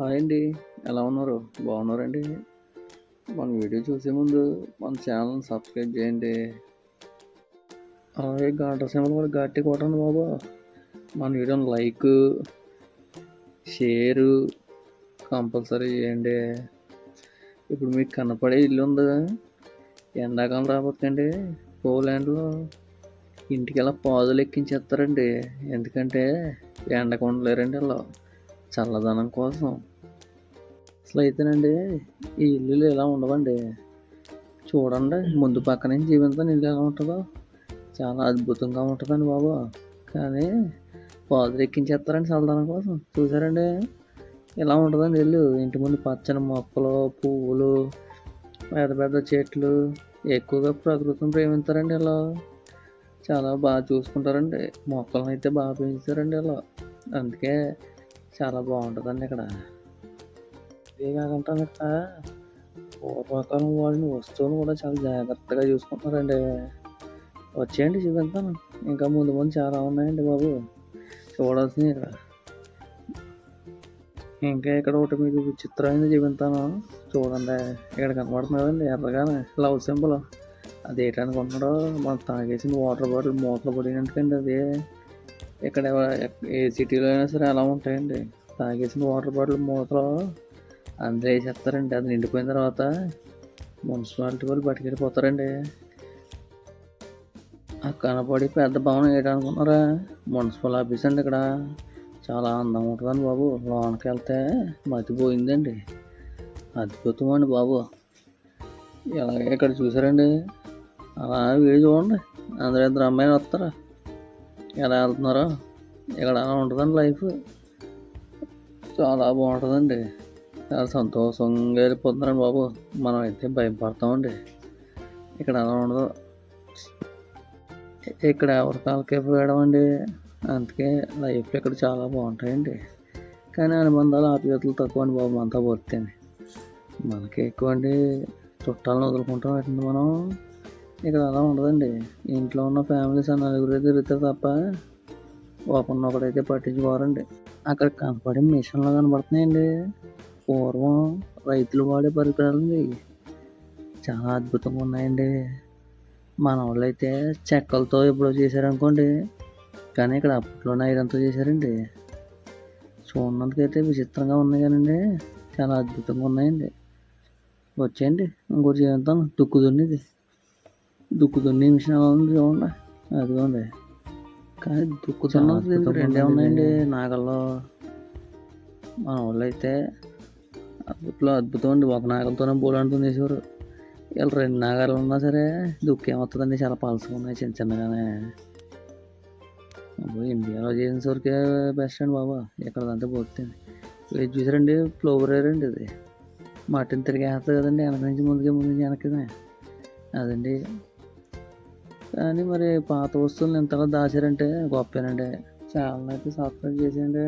Hi అండి. ఎలా ఉన్నారు? బాగున్నారండి? మన వీడియో చూసే ముందు మన ఛానల్ని సబ్స్క్రైబ్ చేయండి. అలాగే గంట సింబల్ కూడా గట్టి కొట్టండి బాబు. మన వీడియోని లైక్ షేరు కంపల్సరీ చేయండి. ఇప్పుడు మీకు కనపడే ఇల్లు ఉంది. ఎండాకాలం రాబోతుందండి. పోలాండ్లో ఇంటికి ఎలా పాదులు ఎక్కించేస్తారండి. ఎందుకంటే ఎండకు ఉండలేరండి అలా చల్లదనం కోసం. అసలు అయితేనండి ఈ ఇల్లులు ఎలా ఉండవండి? చూడండి ముందు పక్క నుంచి జీవితం ఇల్లు ఎలా ఉంటుందో. చాలా అద్భుతంగా ఉంటుందండి బాబు. కానీ పాదులు ఎక్కించేస్తారండి చల్లదనం కోసం. చూసారండి? ఇలా ఉంటుందండి ఇల్లు? ఇంటి ముందు పచ్చని మొక్కలు పువ్వులు పెద్ద పెద్ద చెట్లు ఎక్కువగా ప్రకృతిని ప్రేమిస్తారండి ఇలా. చాలా బాగా చూసుకుంటారండి. మొక్కలను అయితే బాగా పెంచుతారండి ఇలా. అందుకే చాలా బాగుంటుందండి ఇక్కడ. ఇదే కాకుండా ఇక్కడ? పూర్వకాలం వాడిన వస్తువులు కూడా చాలా జాగ్రత్తగా చూసుకుంటున్నారండి. వచ్చేయండి చూపిస్తాను ఇంకా ముందు ముందు చాలా ఉన్నాయండి బాబు. చూడాల్సింది ఇక్కడ. ఇంకా ఇక్కడ ఒకటి మీకు విచిత్రమైన చూపిస్తాను చూడండి ఇక్కడ కనబడుతుంది కదండి ఎర్రగానే. Love symbol. అది ఏంటనుకుంటున్నాడో మనం తాగేసిన వాటర్ బాటిల్ మూతలు పడినట్టుకండి అది. ఇక్కడ ఏ సిటీలో అయినా సరే అలా ఉంటాయండి. తాగేసిన వాటర్ బాటిల్ మూతలు అందరూ వేసేస్తారండి. అది నిండిపోయిన తర్వాత మున్సిపాలిటీ వాళ్ళు పట్టుకెళ్ళిపోతారండి ఆ కనపడి పెద్ద భవనం ఏంటనుకున్నారా మున్సిపల్ ఆఫీస్ అండి ఇక్కడ. చాలా అందంగా ఉంటుందండి బాబు. లోనకి వెళ్తే మతిపోయిందండి. అద్భుతం అండి బాబు. ఇలా ఇక్కడ చూసారండి. అలా వీడి చూడండి. అందరూ ఇద్దరు అమ్మాయిలు వస్తారా. ఎలా వెళ్తున్నారో ఇక్కడ అలా ఉంటుందండి లైఫ్ చాలా బాగుంటుందండి. చాలా సంతోషంగా వెళ్ళిపోతున్నారండి బాబు. మనం అయితే భయపడతామండి. ఇక్కడ అలా ఉండదు ఇక్కడ ఎవరి కాలకే పోయడం అండి. అందుకే లైఫ్ ఇక్కడ చాలా బాగుంటాయండి. కానీ అనుబంధాలు ఆప్యాయతలు తక్కువ అండి బాబు అంతా పోతేనే మనకి ఎక్కువ అండి. చుట్టాలను వదులుకుంటాం ఏంటండి మనం. ఇక్కడ అలా ఉండదండి. ఇంట్లో ఉన్న ఫ్యామిలీస్ నలుగురే నలుగురు తిరుగుతారు తప్ప ఒకరినొకడైతే పట్టించుకోరండి. అక్కడ కనపడే మిషన్లు కనబడుతున్నాయండి. పూర్వం రైతులు వాడే పరికరాలండి. చాలా అద్భుతంగా ఉన్నాయండి. మన వాళ్ళు అయితే చెక్కలతో ఎప్పుడో చేశారనుకోండి. కానీ ఇక్కడ అప్పట్లోనే ఐదంతా చేశారండి. చూడడానికైతే విచిత్రంగా ఉన్నాయి కానండి. చాలా అద్భుతంగా ఉన్నాయండి. వచ్చేయండి. ఇంకోటి చేయంతా దుక్కు దున్నిది దుక్కు దున్ని మిషన్ ఎలా ఉంది చూడండి. అదిగోండి. కానీ దుక్కు దున్నది దీనికి రెండే ఉన్నాయండి నాగల్లో మన వాళ్ళు అయితే అప్పట్లో అద్భుతం అండి. ఒక నాగలతోనే బోలాంటి దున్నేసేవారు వీళ్ళు రెండు నాగాలు ఉన్నా సరే దుక్కు ఏమవుతుందండి చాలా పలసగా ఉన్నాయి చిన్న చిన్నగానే. అబ్బో ఇండియాలో చేసిన సరికే బెస్ట్ అండి బాబా. ఎక్కడదంటే పోతుంది. ఇది చూసారండి? ఫ్లోవర్ అండి ఇది. మట్టిని తిరిగేస్తుంది కదండి. వెనక నుంచి ముందుకే ముందు వెనకనే అదండి. కానీ మరి పాత వస్తువులు ఇంతలా దాచారంటే గొప్పేనండి. ఛానల్ అయితే సబ్స్క్రైబ్ చేసేయండి.